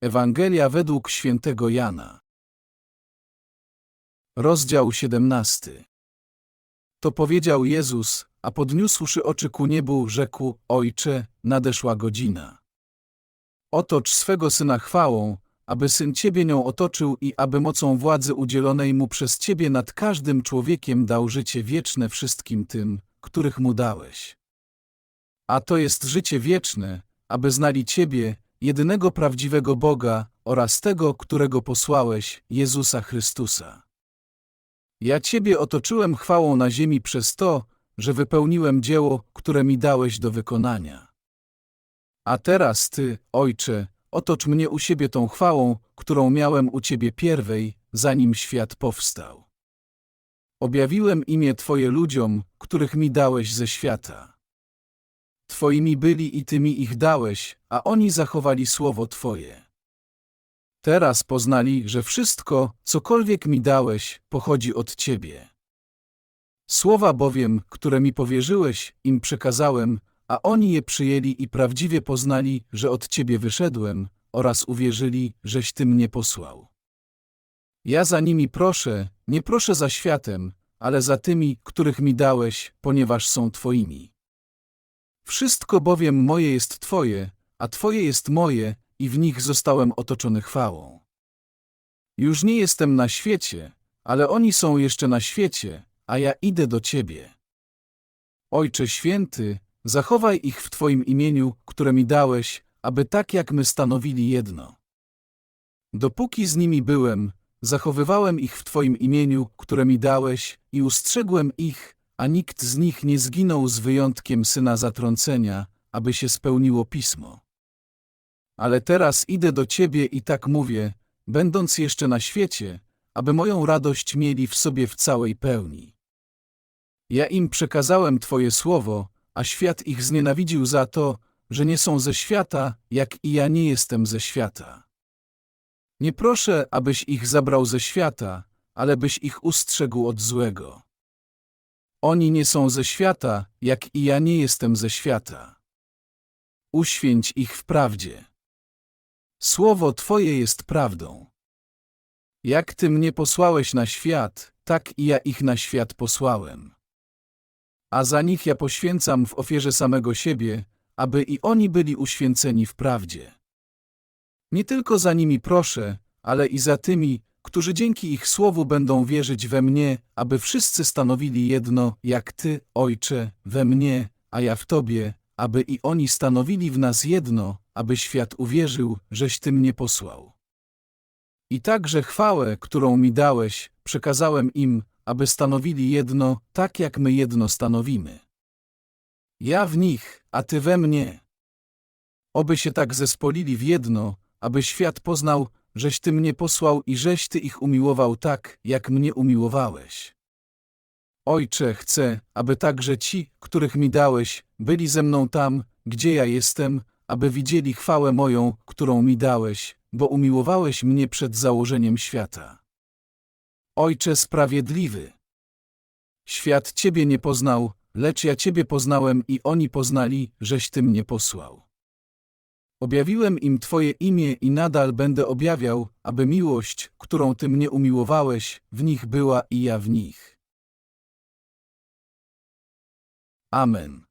Ewangelia według świętego Jana. Rozdział 17. To powiedział Jezus, a podniósłszy oczy ku niebu, rzekł: Ojcze, nadeszła godzina. Otocz swego syna chwałą, aby syn ciebie nią otoczył i aby mocą władzy udzielonej mu przez ciebie nad każdym człowiekiem dał życie wieczne wszystkim tym, których mu dałeś. A to jest życie wieczne, aby znali ciebie, jedynego prawdziwego Boga oraz tego, którego posłałeś, Jezusa Chrystusa. Ja Ciebie otoczyłem chwałą na ziemi przez to, że wypełniłem dzieło, które mi dałeś do wykonania. A teraz Ty, Ojcze, otocz mnie u siebie tą chwałą, którą miałem u Ciebie pierwej, zanim świat powstał. Objawiłem imię Twoje ludziom, których mi dałeś ze świata. Twoimi byli i Ty mi ich dałeś, a oni zachowali słowo Twoje. Teraz poznali, że wszystko, cokolwiek mi dałeś, pochodzi od Ciebie. Słowa bowiem, które mi powierzyłeś, im przekazałem, a oni je przyjęli i prawdziwie poznali, że od Ciebie wyszedłem, oraz uwierzyli, żeś Ty mnie posłał. Ja za nimi proszę, nie proszę za światem, ale za tymi, których mi dałeś, ponieważ są Twoimi. Wszystko bowiem moje jest Twoje, a Twoje jest moje, i w nich zostałem otoczony chwałą. Już nie jestem na świecie, ale oni są jeszcze na świecie, a ja idę do Ciebie. Ojcze Święty, zachowaj ich w Twoim imieniu, które mi dałeś, aby tak jak my stanowili jedno. Dopóki z nimi byłem, zachowywałem ich w Twoim imieniu, które mi dałeś, i ustrzegłem ich, a nikt z nich nie zginął z wyjątkiem syna zatrącenia, aby się spełniło pismo. Ale teraz idę do Ciebie i tak mówię, będąc jeszcze na świecie, aby moją radość mieli w sobie w całej pełni. Ja im przekazałem Twoje słowo, a świat ich znienawidził za to, że nie są ze świata, jak i ja nie jestem ze świata. Nie proszę, abyś ich zabrał ze świata, ale byś ich ustrzegł od złego. Oni nie są ze świata, jak i ja nie jestem ze świata. Uświęć ich w prawdzie. Słowo Twoje jest prawdą. Jak Ty mnie posłałeś na świat, tak i ja ich na świat posłałem. A za nich ja poświęcam w ofierze samego siebie, aby i oni byli uświęceni w prawdzie. Nie tylko za nimi proszę, ale i za tymi, którzy dzięki ich słowu będą wierzyć we mnie, aby wszyscy stanowili jedno, jak Ty, Ojcze, we mnie, a ja w Tobie, aby i oni stanowili w nas jedno, aby świat uwierzył, żeś Ty mnie posłał. I także chwałę, którą mi dałeś, przekazałem im, aby stanowili jedno, tak jak my jedno stanowimy. Ja w nich, a Ty we mnie. Oby się tak zespolili w jedno, aby świat poznał, żeś Ty mnie posłał i żeś Ty ich umiłował tak, jak mnie umiłowałeś. Ojcze, chcę, aby także ci, których mi dałeś, byli ze mną tam, gdzie ja jestem, aby widzieli chwałę moją, którą mi dałeś, bo umiłowałeś mnie przed założeniem świata. Ojcze sprawiedliwy! Świat Ciebie nie poznał, lecz ja Ciebie poznałem i oni poznali, żeś Ty mnie posłał. Objawiłem im Twoje imię i nadal będę objawiał, aby miłość, którą Ty mnie umiłowałeś, w nich była i ja w nich. Amen.